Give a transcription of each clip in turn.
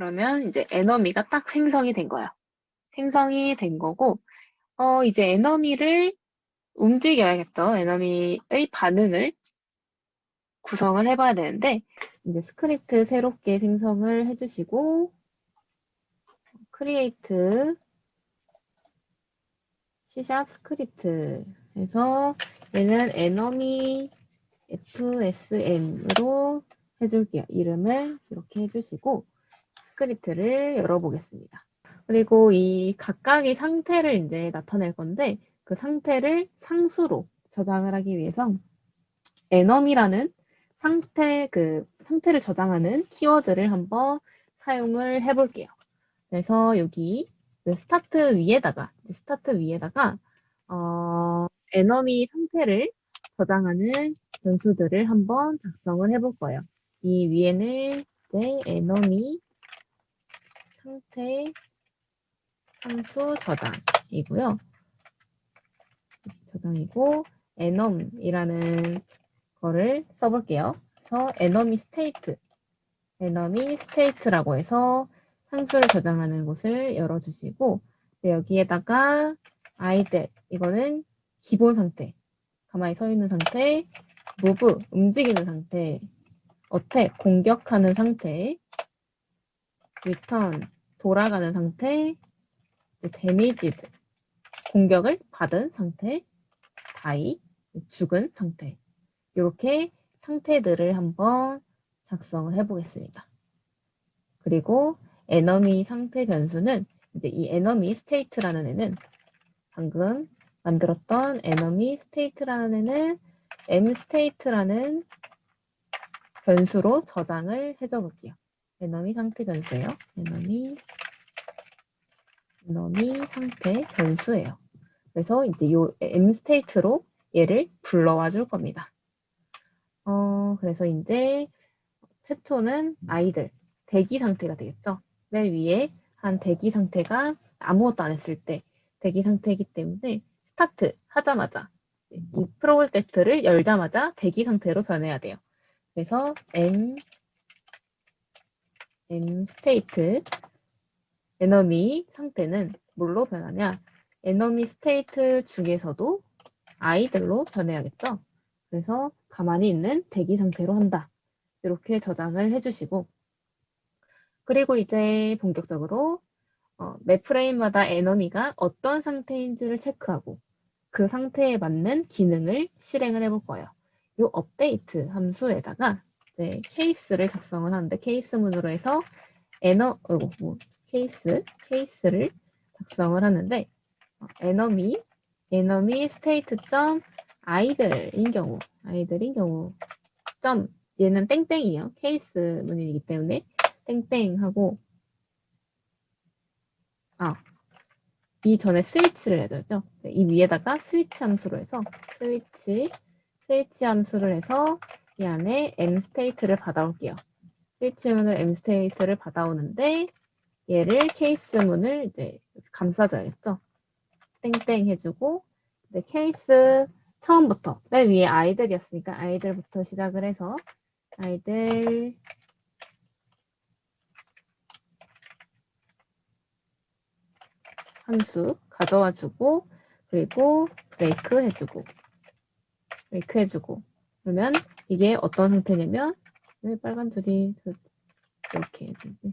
그러면 이제 에너미가 딱 생성이 된 거예요. 생성이 된 거고, 어, 이제 에너미를 움직여야겠죠. 에너미의 반응을 구성을 해봐야 되는데, 이제 스크립트 새롭게 생성을 해주시고, create C샵 스크립트 해서 얘는 에너미 fsm으로 해줄게요. 이름을 이렇게 해주시고 스크립트를 열어보겠습니다. 그리고 이 각각의 상태를 이제 나타낼 건데 그 상태를 상수로 저장을 하기 위해서 enum이라는 상태 그 상태를 저장하는 키워드를 한번 사용을 해볼게요. 그래서 여기 그 스타트 위에다가 스타트 위에다가 어, enum이 상태를 저장하는 변수들을 한번 작성을 해볼 거예요. 이 위에는 이제 enum이 상태 함수 저장이고요. 저장이고 enum이라는 거를 써볼게요. 그래서 enum이 state, enum이 state라고 해서 상수를 저장하는 곳을 열어주시고 여기에다가 아이들 이거는 기본 상태 가만히 서 있는 상태 move 움직이는 상태 attack 공격하는 상태 return 돌아가는 상태 damages 공격을 받은 상태 die 죽은 상태 이렇게 상태들을 한번 작성을 해보겠습니다. 그리고 enemy 상태 변수는 이제 이 enemy state라는 애는 방금 만들었던 enemy state라는 애는 mstate라는 변수로 저장을 해줘 볼게요. Enemy 상태 변수예요. enemy enemy 상태 변수예요. 그래서 이제 요 mstate로 얘를 불러와 줄 겁니다. 어, 그래서 이제 최초는 아이들 대기 상태가 되겠죠. 맨 위에 한 대기 상태가 아무것도 안 했을 때 대기 상태이기 때문에 스타트 하자마자 이 프로젝트를 열자마자 대기 상태로 변해야 돼요. 그래서 m m 스테이트 에너미 상태는 뭘로 변하냐? 에너미 스테이트 중에서도 아이들로 변해야겠죠. 그래서 가만히 있는 대기 상태로 한다. 이렇게 저장을 해주시고 그리고 이제 본격적으로 어, 매 프레임마다 에너미가 어떤 상태인지를 체크하고 그 상태에 맞는 기능을 실행을 해볼 거예요. 이 업데이트 함수에다가 이제 케이스를 작성을 하는데 케이스 문으로 해서 에너 어, 뭐, 케이스 케이스를 작성을 하는데 어, 에너미 에너미 스테이트 점 아이들인 경우 아이들인 경우 점 얘는 땡땡이에요. 케이스 문이기 때문에 땡땡 하고 아, 이 전에 스위치를 해줘야죠. 네, 이 위에다가 스위치 함수로 해서 스위치 스위치 함수를 해서 이 안에 m 스테이트를 받아올게요. 스위치 문을 m 스테이트를 받아오는데 얘를 케이스 문을 이제 감싸줘야겠죠. 땡땡 해주고 이제 케이스 처음부터 맨 위에 아이들이었으니까 아이들부터 시작을 해서 아이들 함수 가져와 주고 그리고 브레이크 해주고 브레이크 해주고 그러면 이게 어떤 상태냐면 왜 빨간 줄이 이렇게 해주지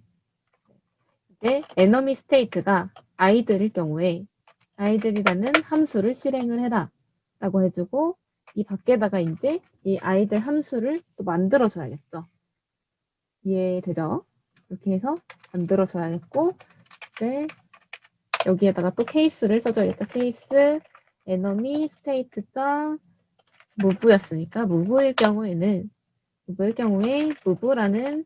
이제 에너미 스테이트가 아이들일 경우에 아이들이라는 함수를 실행을 해라 라고 해주고 이 밖에다가 이제 이 아이들 함수를 또 만들어 줘야겠죠 이해되죠? 이렇게 해서 만들어 줘야겠고 이제 여기에다가 또 케이스를 써줘야겠죠. 케이스 enemy state 점 move였으니까 move일 경우에는 move일 경우에 move라는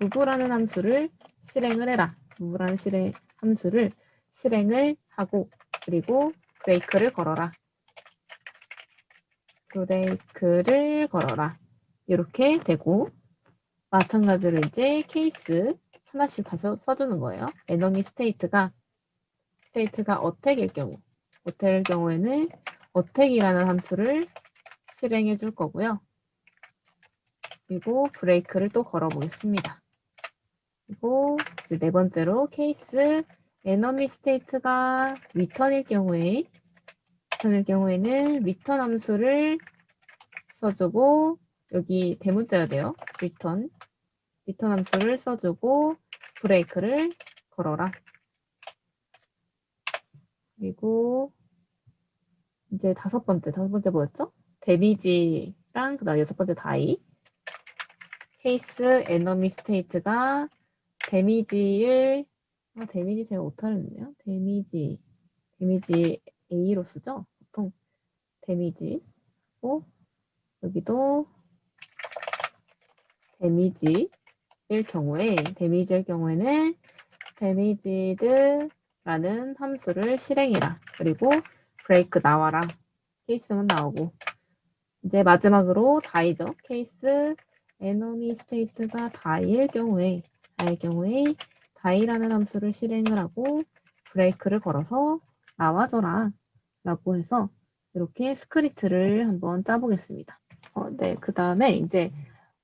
move라는 함수를 실행을 해라. move라는 실행 함수를 실행을 하고 그리고 브레이크를 걸어라. 브레이크를 걸어라. 이렇게 되고 마찬가지로 이제 케이스 하나씩 다시 써주는 거예요. 에너미 스테이트가 스테이트가 어택일 경우 어택일 경우에는 어택이라는 함수를 실행해 줄 거고요. 그리고 브레이크를 또 걸어 보겠습니다. 그리고 네 번째로 케이스 에너미 스테이트가 리턴일 경우에 리턴일 경우에는 리턴 함수를 써주고 여기 대문자야 돼요. 리턴 함수를 써주고 브레이크를 걸어라. 그리고 이제 다섯 번째, 다섯 번째 뭐였죠? 데미지랑 그다음 여섯 번째 다이. 케이스 에너미 스테이트가 데미지를 아, 데미지 제가 오타를 데미지 데미지 A로 쓰죠? 보통 데미지 고 여기도 데미지일 경우에 데미지일 경우에는 데미지드 라는 함수를 실행해라. 그리고 브레이크 나와라. 케이스만 나오고 이제 마지막으로 다이죠. 케이스 에너미 스테이트가 다이일 경우에 다이일 경우에 다이라는 함수를 실행을 하고 브레이크를 걸어서 나와줘라 라고 해서 이렇게 스크립트를 한번 짜보겠습니다. 어, 네, 그 다음에 이제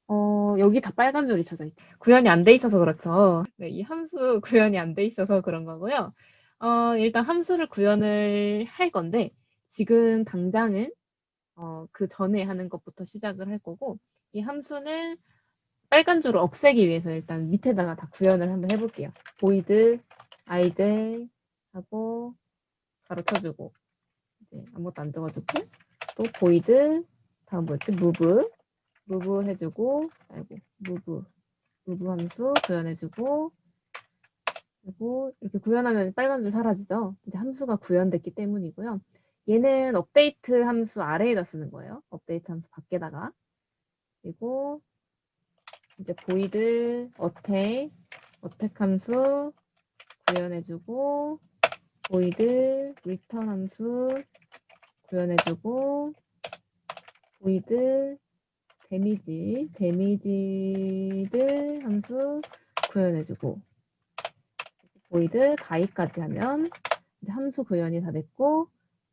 어, 여기 다 빨간 줄이 쳐져 있죠. 구현이 안 돼 있어서 그렇죠. 네, 이 함수 구현이 안 돼 있어서 그런 거고요. 어, 일단 함수를 구현을 할 건데 지금 당장은 어, 그 전에 하는 것부터 시작을 할 거고 이 함수는 빨간 줄을 없애기 위해서 일단 밑에다가 다 구현을 한번 해볼게요. 보이드 아이들 하고 가로 쳐주고 이제 아무것도 안 적어주고 또 보이드 다음 뭐였지? 무브 무브 해주고 아이고 무브 무브 함수 구현해주고 그리고 이렇게 구현하면 빨간 줄 사라지죠. 이제 함수가 구현됐기 때문이고요. 얘는 업데이트 함수 아래에다 쓰는 거예요. 업데이트 함수 밖에다가 그리고 이제 보이드 어택 어택 함수 구현해주고 보이드 리턴 함수 구현해주고 보이드 데미지 데미지드 함수 구현해주고 보이드 다이까지 하면 이제 함수 구현이 다 됐고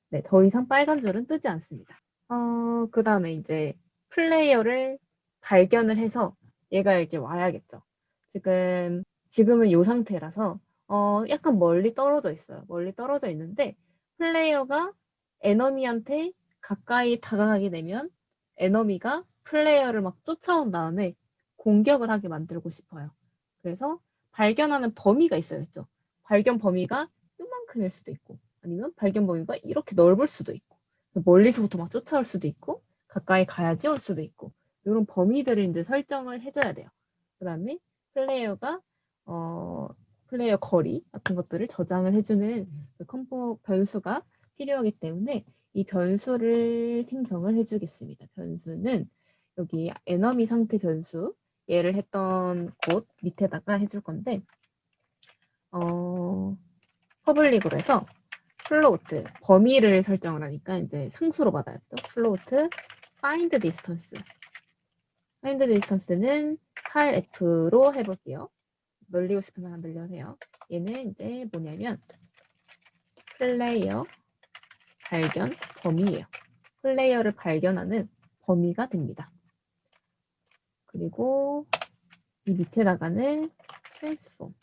네, 더 이상 빨간 줄은 뜨지 않습니다. 어, 그 다음에 이제 플레이어를 발견을 해서 얘가 이렇게 와야겠죠. 지금, 지금은 이 상태라서, 어, 약간 멀리 떨어져 있어요. 멀리 떨어져 있는데, 플레이어가 에너미한테 가까이 다가가게 되면, 에너미가 플레이어를 막 쫓아온 다음에 공격을 하게 만들고 싶어요. 그래서 발견하는 범위가 있어야겠죠. 발견 범위가 이만큼일 수도 있고, 아니면 발견 범위가 이렇게 넓을 수도 있고, 멀리서부터 막 쫓아올 수도 있고, 가까이 가야지 올 수도 있고, 이런 범위들을 이제 설정을 해줘야 돼요. 그 다음에 플레이어가 어, 플레이어 거리 같은 것들을 저장을 해주는 그 컴포 변수가 필요하기 때문에 이 변수를 생성을 해주겠습니다. 변수는 여기 에너미 상태 변수 얘를 했던 곳 밑에다가 해줄 건데 어, 퍼블릭으로 해서 플로우트 범위를 설정을 하니까 이제 상수로 받아야죠. 플로우트 find distance 파인드 디스턴스는 8f로 해볼게요. 늘리고 싶은 사람 늘려세요. 얘는 이제 뭐냐면 플레이어 발견 범위예요. 플레이어를 발견하는 범위가 됩니다. 그리고 이 밑에다가는 트랜스폼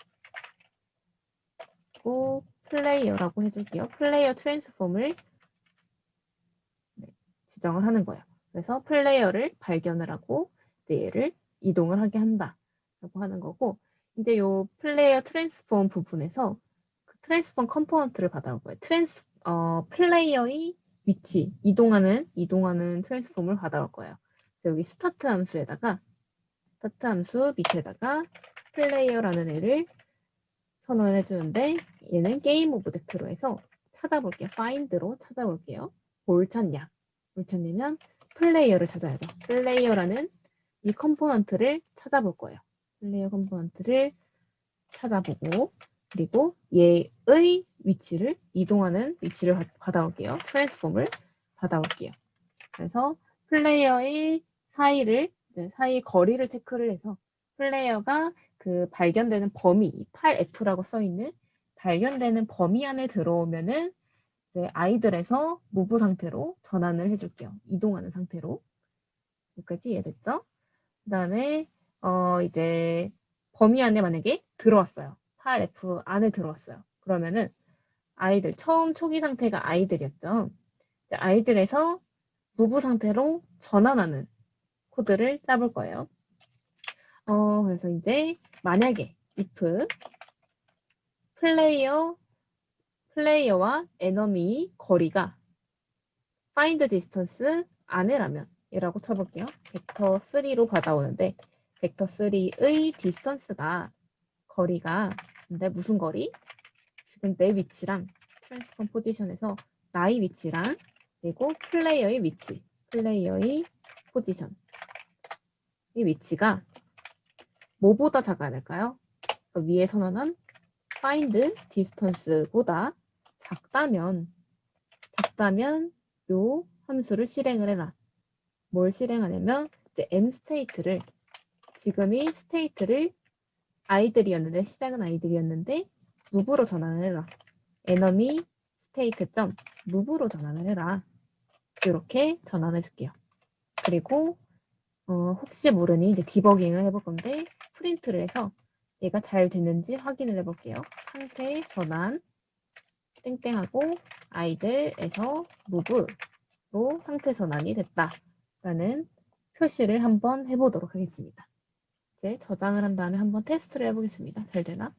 그리고 플레이어라고 해줄게요. 플레이어 트랜스폼을 네, 지정을 하는 거예요. 그래서 플레이어를 발견을 하고 얘를 이동을 하게 한다라고 하는 거고 이제 요 플레이어 트랜스폼 부분에서 그 트랜스폼 컴포넌트를 받아올 거예요. 트랜스 어, 플레이어의 위치 이동하는 이동하는 트랜스폼을 받아올 거예요. 여기 스타트 함수에다가 스타트 함수 밑에다가 플레이어라는 애를 선언을 해주는데 얘는 게임 오브 덱트로 해서 찾아볼게요. find로 찾아볼게요. 뭘 찾냐? 뭘 찾냐면 플레이어를 찾아야죠. 플레이어라는 이 컴포넌트를 찾아볼 거예요. 플레이어 컴포넌트를 찾아보고 그리고 얘의 위치를 이동하는 위치를 받아올게요. 트랜스폼을 받아올게요. 그래서 플레이어의 사이를 사이 거리를 체크를 해서 플레이어가 그 발견되는 범위 8F라고 써 있는 발견되는 범위 안에 들어오면은 이제 아이들에서 무브 상태로 전환을 해줄게요. 이동하는 상태로. 여기까지 이해됐죠? 그다음에 어 이제 범위 안에 만약에 들어왔어요. 파일 F 안에 들어왔어요. 그러면은 아이들 처음 초기 상태가 아이들이었죠. 아이들에서 무부 상태로 전환하는 코드를 짜볼 거예요. 어, 그래서 이제 만약에 if 플레이어 플레이어와 에너미 거리가 find distance 안에라면 이라고 쳐볼게요. 벡터 3로 받아오는데 벡터 3의 distance가 거리가 근데 무슨 거리? 지금 내 위치랑 트랜스폼 포지션에서 나의 위치랑 그리고 플레이어의 위치, 플레이어의 포지션 이 위치가 뭐보다 작아야 될까요? 그 위에 선언한 find distance보다 작다면 작다면 요 함수를 실행을 해라. 뭘 실행하냐면 이제 m 스테이트를 지금이 스테이트를 아이들이었는데 시작은 아이들이었는데 무브로 전환을 해라. enemy state 점 무브로 전환을 해라. 이렇게 전환해 줄게요. 그리고 어, 혹시 모르니 이제 디버깅을 해볼 건데 프린트를 해서 얘가 잘 됐는지 확인을 해볼게요. 상태 전환 땡땡하고 아이들에서 무브로 상태 전환이 됐다라는 표시를 한번 해보도록 하겠습니다. 이제 저장을 한 다음에 한번 테스트를 해보겠습니다. 잘 되나?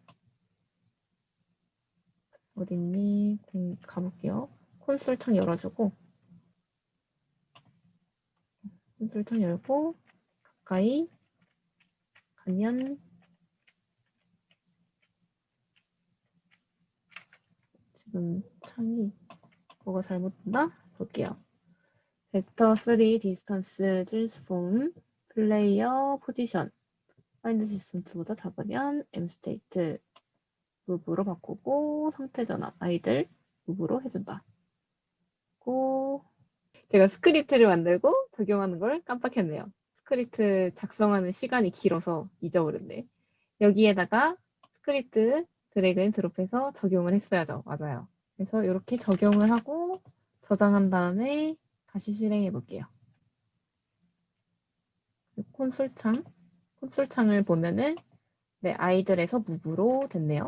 어딨니? 음, 가볼게요. 콘솔 창 열어주고 콘솔 창 열고 가까이 가면 지금 창이 뭐가 잘못됐나? 볼게요. 벡터 3 디스턴스 transform 플레이어 포지션 find distance보다 작으면 m state 무브로 바꾸고 상태 전환 아이들 무브로 해준다. 고 제가 스크립트를 만들고 적용하는 걸 깜빡했네요. 스크립트 작성하는 시간이 길어서 잊어버렸네. 여기에다가 스크립트 드래그 앤 드롭해서 적용을 했어야죠. 맞아요. 그래서 이렇게 적용을 하고 저장한 다음에 다시 실행해 볼게요. 콘솔 창, 콘솔 창을 보면은 네, 아이들에서 무브로 됐네요.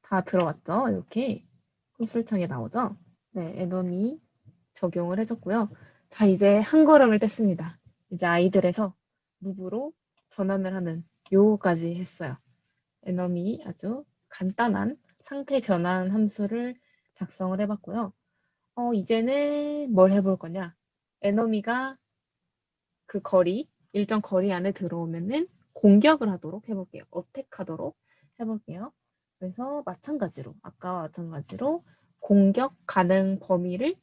다 들어왔죠? 이렇게 콘솔 창에 나오죠? 네, 에너미 적용을 해줬고요. 자, 이제 한 걸음을 뗐습니다. 이제 아이들에서 무브로 전환을 하는 요거까지 했어요. 에너미 아주 간단한 상태 변환 함수를 작성을 해봤고요. 어, 이제는 뭘 해볼 거냐? 에너미가 그 거리, 일정 거리 안에 들어오면은 공격을 하도록 해볼게요. 어택하도록 해볼게요. 그래서 마찬가지로, 아까와 마찬가지로 공격 가능 범위를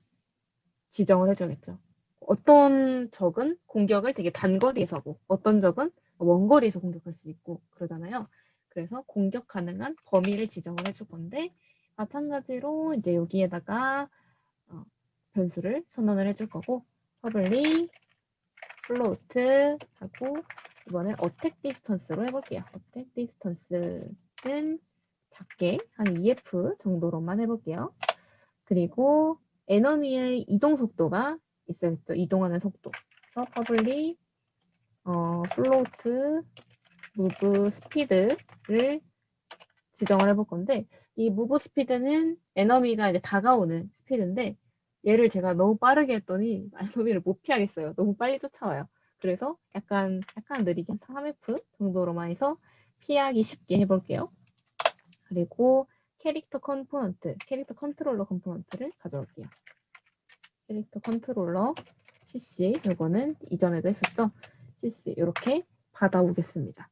지정을 해줘야겠죠. 어떤 적은 공격을 되게 단거리에서 하고 어떤 적은 원거리에서 공격할 수 있고 그러잖아요. 그래서 공격 가능한 범위를 지정을 해줄 건데 마찬가지로 이제 여기에다가 어, 변수를 선언을 해줄 거고 public float 하고 이번엔 attack distance로 해볼게요. attack distance는 작게 한 EF 정도로만 해볼게요. 그리고 에너미의 이동 속도가 있어야겠죠. 이동하는 속도. 그래서 public 어, float move speed를 지정을 해볼 건데 이 move speed는 에너미가 이제 다가오는 스피드인데 얘를 제가 너무 빠르게 했더니 에너미를 못 피하겠어요. 너무 빨리 쫓아와요. 그래서 약간 약간 느리게 한 3F 정도로만 해서 피하기 쉽게 해볼게요. 그리고 캐릭터 컴포넌트, 캐릭터 컨트롤러 컴포넌트를 가져올게요. 캐릭터 컨트롤러 CC, 요거는 이전에도 했었죠? CC, 이렇게 받아오겠습니다.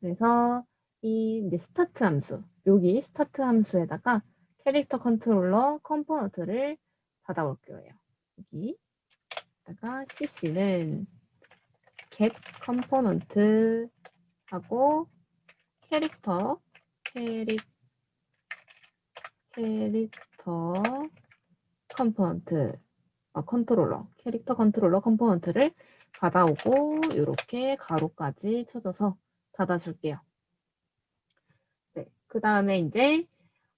그래서 이 이제 스타트 함수, 여기 스타트 함수에다가 캐릭터 컨트롤러 컴포넌트를 받아올 거예요. 여기다가 CC는 get 컴포넌트 하고 캐릭터 캐릭 캐릭터 컴포넌트 어, 컨트롤러 캐릭터 컨트롤러 컴포넌트를 받아오고 이렇게 가로까지 쳐줘서 닫아줄게요. 네, 그 다음에 이제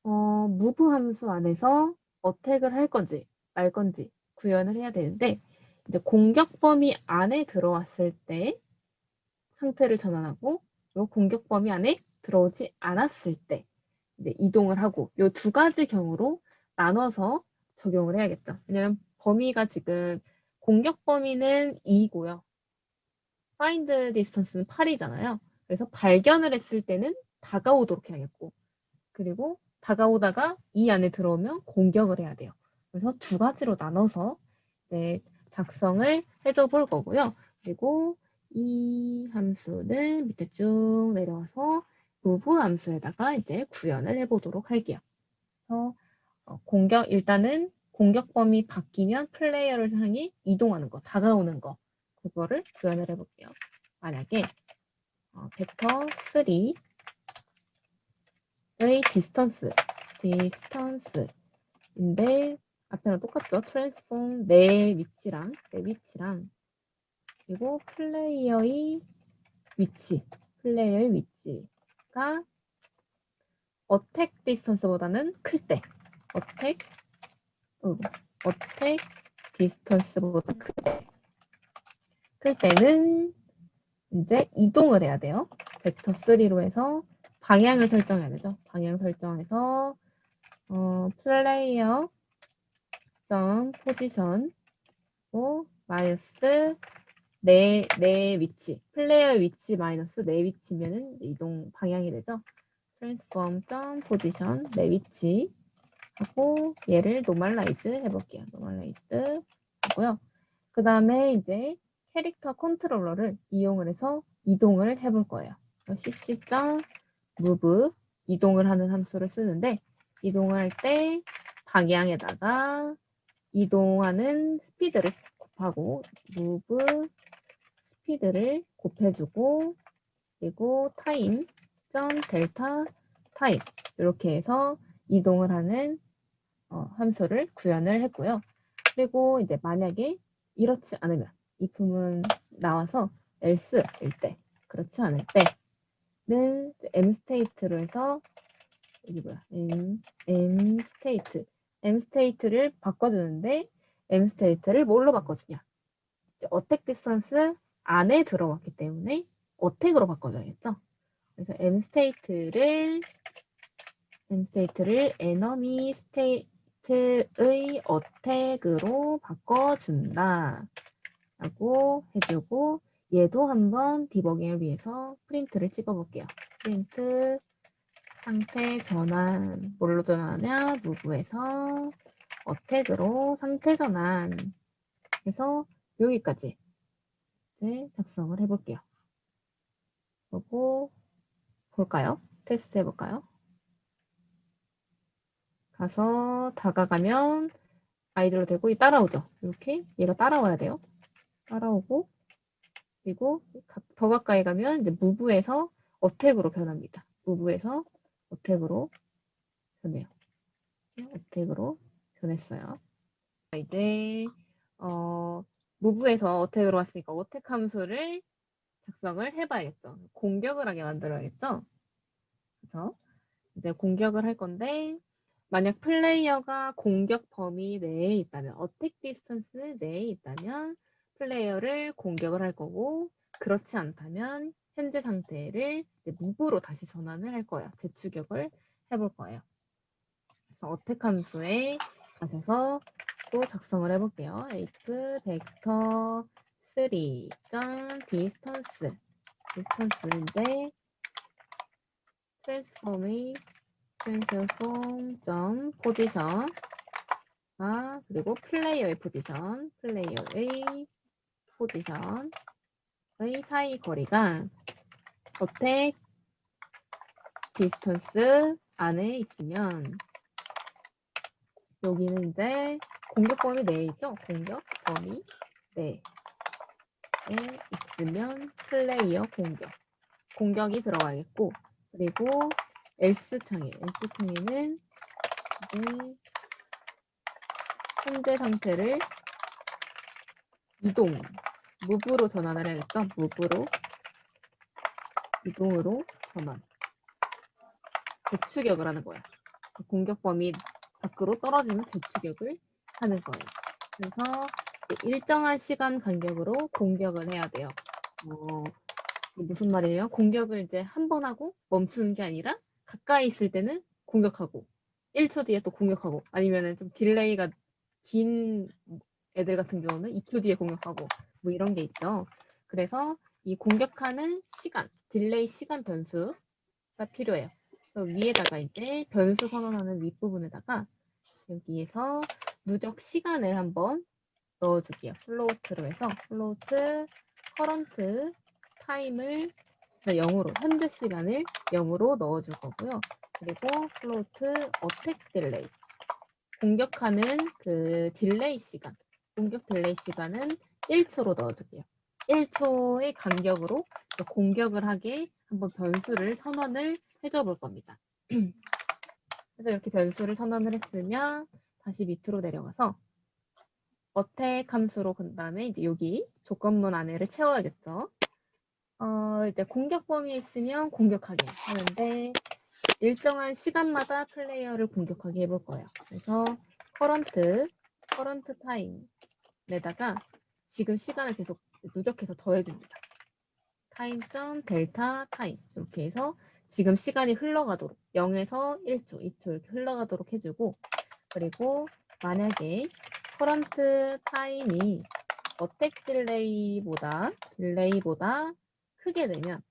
어, move 함수 안에서 어택을 할 건지 말 건지 구현을 해야 되는데 이제 공격 범위 안에 들어왔을 때 상태를 전환하고 요 공격 범위 안에 들어오지 않았을 때 이동을 하고 요두 가지 경우로 나눠서 적용을 해야겠죠. 왜냐면 범위가 지금 공격 범위는 2고요. find distance는 8이잖아요. 그래서 발견을 했을 때는 다가오도록 해야겠고 그리고 다가오다가 이 안에 들어오면 공격을 해야 돼요. 그래서 두 가지로 나눠서 이제 작성을 해줘 볼 거고요. 그리고 이 함수는 밑에 쭉 내려와서 move 함수에다가 이제 구현을 해보도록 할게요. 그래서 어, 공격 일단은 공격 범위 바뀌면 플레이어를 향해 이동하는 거, 다가오는 거 그거를 구현을 해볼게요. 만약에 어, 벡터 3의 디스턴스, 디스턴스인데 앞에랑 똑같죠? 트랜스폼 내 위치랑 내 위치랑 그리고 플레이어의 위치, 플레이어의 위치 가 어택 디스턴스보다는 클 때, 어택, 어, 어택 디스턴스보다 클 때, 클 때는 이제 이동을 해야 돼요. 벡터 3로 해서 방향을 설정해야 되죠. 방향 설정해서 어, 플레이어 점 포지션 오 마이너스 내, 내 위치 플레이어 위치 마이너스 내 위치면은 이동 방향이 되죠. 트랜스폼 점 포지션 내 위치 하고 얘를 노멀라이즈 해볼게요. 노멀라이즈 하고요. 그 다음에 이제 캐릭터 컨트롤러를 이용을 해서 이동을 해볼 거예요. cc 점 move 이동을 하는 함수를 쓰는데 이동할 때 방향에다가 이동하는 스피드를 곱하고 move 스피드를 곱해주고 그리고 타임 점 델타 타임 이렇게 해서 이동을 하는 어, 함수를 구현을 했고요. 그리고 이제 만약에 이렇지 않으면 이 품은 나와서 else일 때 그렇지 않을 때는 m 스테이트로 해서 여기 뭐야? m m 스테이트 m 스테이트를 바꿔주는데 m 스테이트를 뭘로 바꿔주냐? 어택 디스턴스 안에 들어왔기 때문에 어택으로 바꿔줘야겠죠? 그래서 m 스테이트를 m 스테이트를 enemy state의 어택으로 바꿔준다 라고 해주고 얘도 한번 디버깅을 위해서 프린트를 찍어볼게요. 프린트 상태 전환 뭘로 전환하냐? 무브에서? 어택으로 상태 전환. 해서 여기까지 이제 작성을 해볼게요. 그리고 볼까요? 테스트 해볼까요? 가서 다가가면 아이들로 되고 따라오죠. 이렇게 얘가 따라와야 돼요. 따라오고 그리고 더 가까이 가면 이제 무브에서 어택으로 변합니다. 무브에서 어택으로 변해요. 어택으로 변했어요. 이제 어, 무브에서 어택으로 왔으니까 어택 함수를 작성을 해봐야겠죠. 공격을 하게 만들어야겠죠. 그래서 이제 공격을 할 건데 만약 플레이어가 공격 범위 내에 있다면 어택 디스턴스 내에 있다면 플레이어를 공격을 할 거고 그렇지 않다면 현재 상태를 무브로 다시 전환을 할 거예요. 재추격을 해볼 거예요. 그래서 어택 함수에 가셔서 또 작성을 해볼게요. 에이크 벡터 3 디스턴스. 디스턴스인데 트랜스폼이 트랜스폼 점 포지션. 아 그리고 플레이어의 포지션. 플레이어의 포지션의 사이 거리가 어택 디스턴스 안에 있으면 여기는 이제 공격 범위 내에 있죠? 공격 범위 내에 있으면 플레이어 공격 공격이 들어가겠고 그리고 else 창에 else 창에는 이제 현재 상태를 이동 무브로 전환을 해야겠죠? 무브로 이동으로 전환 재추격을 하는 거야. 공격 범위 밖으로 떨어지는 재추격을 하는 거예요. 그래서 일정한 시간 간격으로 공격을 해야 돼요. 뭐 이게 무슨 말이에요? 공격을 이제 한 번 하고 멈추는 게 아니라 가까이 있을 때는 공격하고 1초 뒤에 또 공격하고 아니면은 좀 딜레이가 긴 애들 같은 경우는 2초 뒤에 공격하고 뭐 이런 게 있죠. 그래서 이 공격하는 시간, 딜레이 시간 변수가 필요해요. 위에다가 이제 변수 선언하는 윗부분에다가 여기에서 누적 시간을 한번 넣어줄게요. 플로트로 해서 플로트 커런트 타임을 0으로 현재 시간을 0으로 넣어줄 거고요. 그리고 플로트 어택 딜레이 공격하는 그 딜레이 시간 공격 딜레이 시간은 1초로 넣어줄게요. 1초의 간격으로 공격을 하게 한번 변수를 선언을 해줘 볼 겁니다. 그래서 이렇게 변수를 선언을 했으면 다시 밑으로 내려가서 어택 함수로 그 다음에 이제 여기 조건문 안에를 채워야겠죠. 어, 이제 공격 범위에 있으면 공격하게 하는데 일정한 시간마다 플레이어를 공격하게 해볼 거예요. 그래서 current, current time에다가 지금 시간을 계속 누적해서 더해줍니다. time. 델타 타임 이렇게 해서 지금 시간이 흘러가도록 0에서 1초, 2초 이렇게 흘러가도록 해주고 그리고 만약에 current time이 어택 딜레이보다 딜레이보다 크게 되면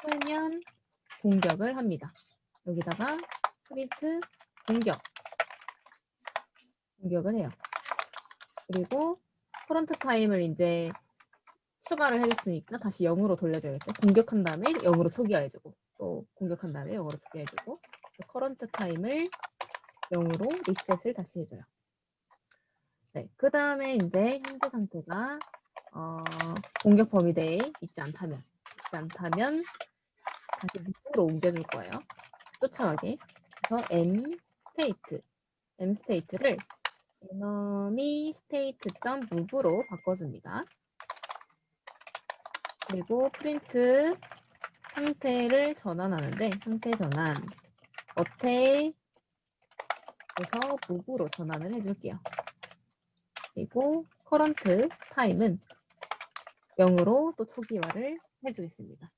크면 공격을 합니다. 여기다가 프린트 공격 공격을 해요. 그리고 프런트 타임을 이제 추가를 해줬으니까 다시 0으로 돌려줘야겠죠. 공격한 다음에 0으로 초기화해주고 또 공격한 다음에 0으로 초기화해주고 커런트 타임을 0으로 리셋을 다시 해줘요. 네, 그 다음에 이제 현재 상태가 어, 공격 범위 내에 있지 않다면 있지 않다면 다시 밑으로 옮겨줄 거예요. 쫓아가게. 그래서 m 스테이트, m 스테이트를 enemy state.move로 바꿔줍니다. 그리고 프린트 상태를 전환하는데 상태 전환 어 태에서 move로 전환을 해줄게요. 그리고 current time은 0으로 또 초기화를 해주겠습니다.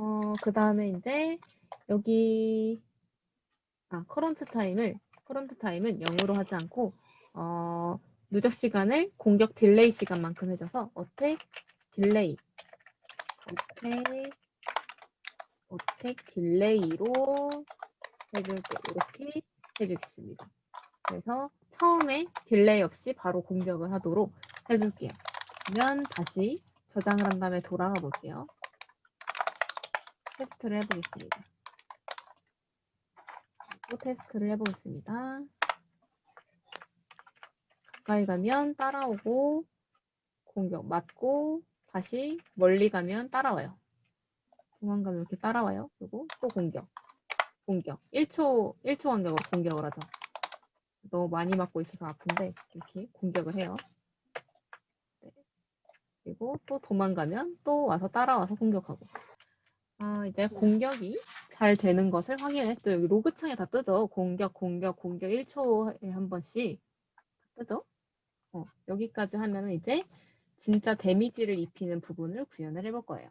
어, 그 다음에 이제 여기 아, 커런트 타임을 커런트 타임은 0으로 하지 않고 어, 누적 시간을 공격 딜레이 시간만큼 해줘서 어택 딜레이 어택 어택 딜레이로 해줄게 이렇게 해주겠습니다. 그래서 처음에 딜레이 없이 바로 공격을 하도록 해줄게요. 그러면 다시 저장을 한 다음에 돌아가 볼게요. 테스트를 해보겠습니다. 또 테스트를 해보겠습니다. 가까이 가면 따라오고 공격 맞고 다시 멀리 가면 따라와요. 도망가면 이렇게 따라와요. 그리고 또 공격. 공격. 1초 1초 간격으로 공격을 하죠. 너무 많이 맞고 있어서 아픈데 이렇게 공격을 해요. 네. 그리고 또 도망가면 또 와서 따라와서 공격하고. 아, 이제 공격이 잘 되는 것을 확인했죠. 여기 로그 창에 다 뜨죠. 공격, 공격, 공격 1초에 한 번씩 뜨죠. 어, 여기까지 하면 이제 진짜 데미지를 입히는 부분을 구현을 해볼 거예요.